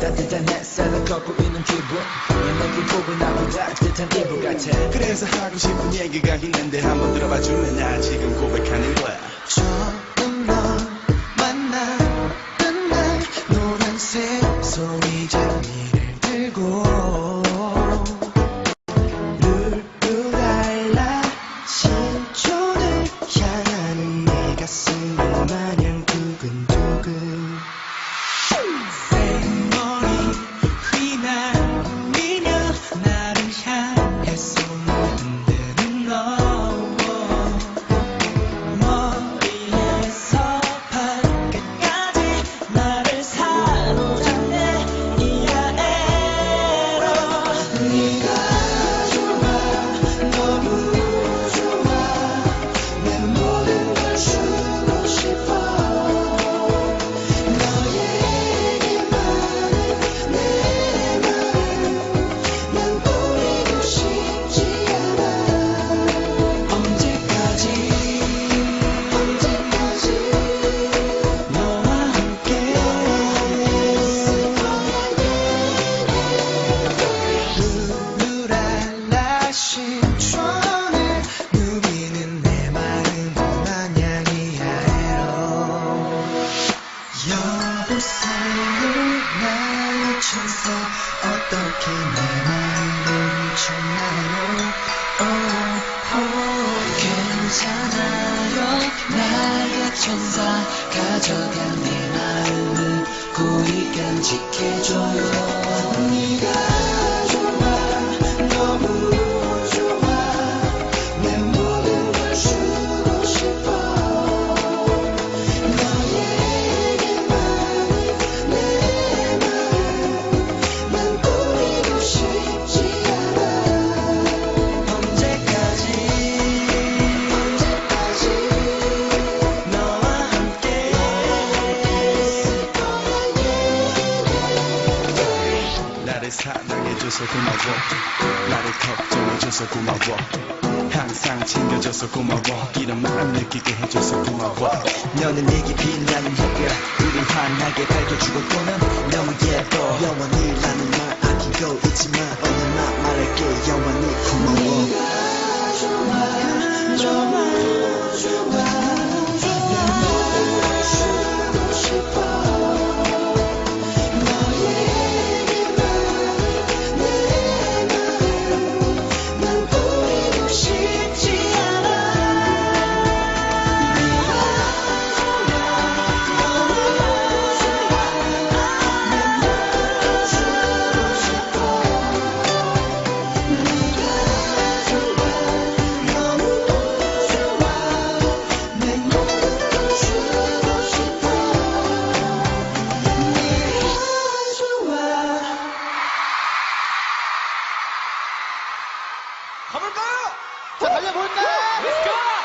따뜻한 햇살을 걷고 있는 기분. 내게 구분하고 따뜻한 기분 같아. 그래서 하고 싶은 얘기가 있는데 한번 들어봐 주면 나 지금 고백하는 거야. 어떻게 내 마음을 훔쳤나요? oh, oh, 괜찮아요? 나의 천사 가져간 내 마음을 고이 간직해줘요 네가 사랑해줘서 고마워. 나를 걱정해줘서 고마워. 항상 챙겨줘서 고마워. 이런 마음 느끼게 해줘서 고마워. 너는 내게 빛나는 햇별. 우리 환하게 밝혀주고 또는 너무 예뻐. 영원히 라는 말 아끼고 있지만 오늘 나 말할게. 영원히 고마워 달려볼까? 렛츠고!